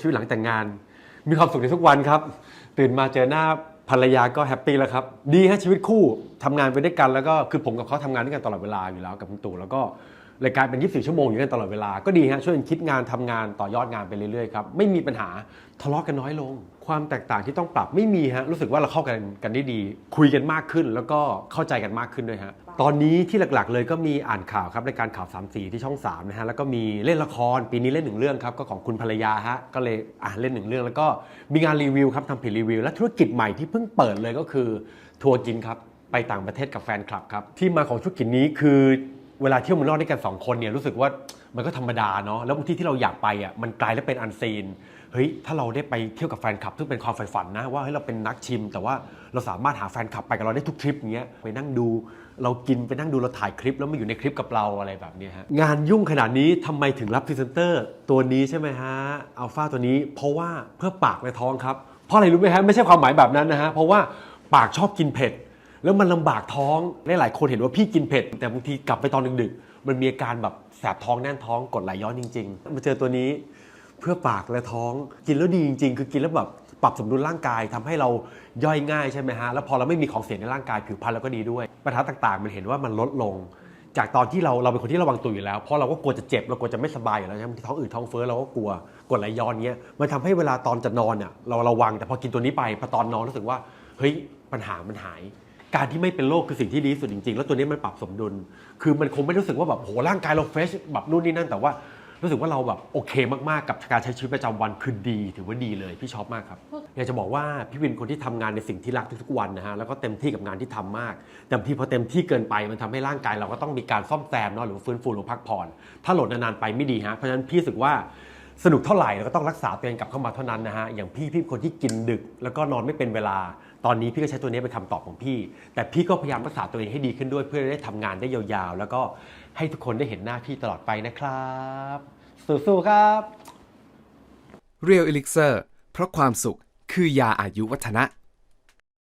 ชีวิตหลังแต่งงาน มีความสุขในทุกวันครับ ตื่นมาเจอหน้าภรรยาก็แฮปปี้แล้วครับ ดีฮะชีวิตคู่ทำงานไปด้วยกันแล้วก็คือผมกับเขาทำงานด้วยกันตลอดเวลาอยู่แล้วกับคุณตู่แล้วก็ รายการเป็น 24 ชั่วโมงอยู่กันตลอดเวลา ก็ดีฮะช่วยกันคิดงานทำงานต่อยอดงานไปเรื่อยๆครับไม่มีปัญหาทะเลาะกันน้อยลง ความแตกต่างที่ต้องปรับไม่มีฮะรู้สึกว่าเราเข้ากันกันได้ดี คุยกันมากขึ้น แล้วก็เข้าใจกันมากขึ้นด้วยฮะตอนนี้ที่หลักๆ เลยก็มีอ่านข่าวครับรายการข่าวสามสีที่ช่อง3นะฮะแล้วก็มีเล่นละครปีนี้เล่นหนึ่งเรื่องครับก็ของคุณภรรยาฮะก็เลยอ่าเล่นหนึ่งเรื่อง แล้วก็มีงานรีวิวครับทำเพจรีวิว และธุรกิจใหม่ที่เพิ่งเปิดเลยก็คือทัวร์กินครับไปต่างประเทศกับแฟนคลับครับที่มาของธุรกิจนี้คือ เวลาเที่ยวเมืองนอกด้วยกันสองคนเนี่ยรู้สึกว่ามันก็ธรรมดาเนาะแล้วบางที่ที่เราอยากไปอะมันไกลและเป็นอันซีนเฮ้ยถ้าเราได้ไปเที่ยวกับแฟนคลับซึ่งเป็นความใฝ่ฝันนะว่าเฮ้ยเราเป็นนักชิม แต่ว่าเราสามารถหาแฟนคลับไปกับเราได้ทุกทริปเงี้ยไปนั่งดู เรากินไปนั่งดูเราถ่ายคลิป แล้วมาอยู่ในคลิปกับเราอะไรแบบนี้ฮะงานยุ่งขนาดนี้ทำไมถึงรับพรีเซนเตอร์ตัวนี้ใช่ไหมฮะอัลฟาตัวนี้เพราะว่าเพื่อปากและท้องครับเพราะอะไรรู้ไหมฮะไม่ใช่ความหมายแบบนั้นนะฮะเพราะว่าปากชอบกินเผ็ด แล้วมันลำบากท้องหลายๆคนเห็นว่าพี่กินเผ็ด แต่บางทีกลับไปตอนดึกๆ มันมีอาการแบบแสบท้องแน่นท้องกดไหลย้อนจริงๆ มาเจอตัวนี้เพื่อปากและท้องกินแล้วดีจริง ๆ คือกินแล้วแบบปรับสมดุลร่างกายทำให้เราย่อยง่ายใช่ไหมฮะ แล้วพอเราไม่มีของเสียในร่างกายผิวพรรณเราก็ดีด้วย ปัญหาต่างๆ มันเห็นว่ามันลดลง จากตอนที่เราเราเป็นคนที่ระวังตัวอยู่แล้ว เพราะเราก็กลัวจะเจ็บเรากลัวจะไม่สบายอยู่แล้วใช่ไหมท้องอืดท้องเฟ้อเราก็กลัวกดไหลย้อนเงี้ยมันทำให้เวลาตอนจะนอนเนี่ยเราระวังแต่พอกินตัวนี้ไปพอตอนนอนรู้สึกว่าเฮ้ยปัญหามันหาย การที่ไม่เป็นโรคคือสิ่งที่ดีที่สุดจริงๆ แล้วตัวนี้มันปรับสมดุล คือมันคงไม่รู้สึกว่าแบบโหร่างกายเราเฟรชแบบนู่นนี่นั่นแต่ว่ารู้สึกว่าเราแบบโอเคมากๆ กับการใช้ชีวิตประจำวันคือดี ถือว่าดีเลยพี่ชอบมากครับอยากจะบอกว่าพี่วินคนที่ทำงานในสิ่งที่รักทุกๆวันนะฮะแล้วก็เต็มที่กับงานที่ทำมาก แต่บางทีพอเต็มที่เกินไปมันทำให้ร่างกายเราก็ต้องมีการซ่อมแซมเนาะหรือฟื้นฟูหรือพักผ่อน ถ้าโหลดนานๆไปไม่ดีฮะเพราะฉะนั้นพี่รู้สึกว่า สนุกเท่าไหร่เราก็ต้องรักษาตัวเองกลับเข้ามาเท่านั้นนะฮะอย่างพี่พี่เป็นคนที่กินดึก แล้วก็นอนไม่เป็นเวลา ตอนนี้พี่ก็ใช้ตัวนี้เป็นคำตอบของพี่ แต่พี่ก็พยายามรักษาตัวเองให้ดีขึ้นด้วย เพื่อได้ทำงานได้ยาวๆ แล้วก็ให้ทุกคนได้เห็นหน้าพี่ตลอดไปนะครับสู้ๆครับ Real Elixir เพราะความสุขคือยาอายุวัฒนะ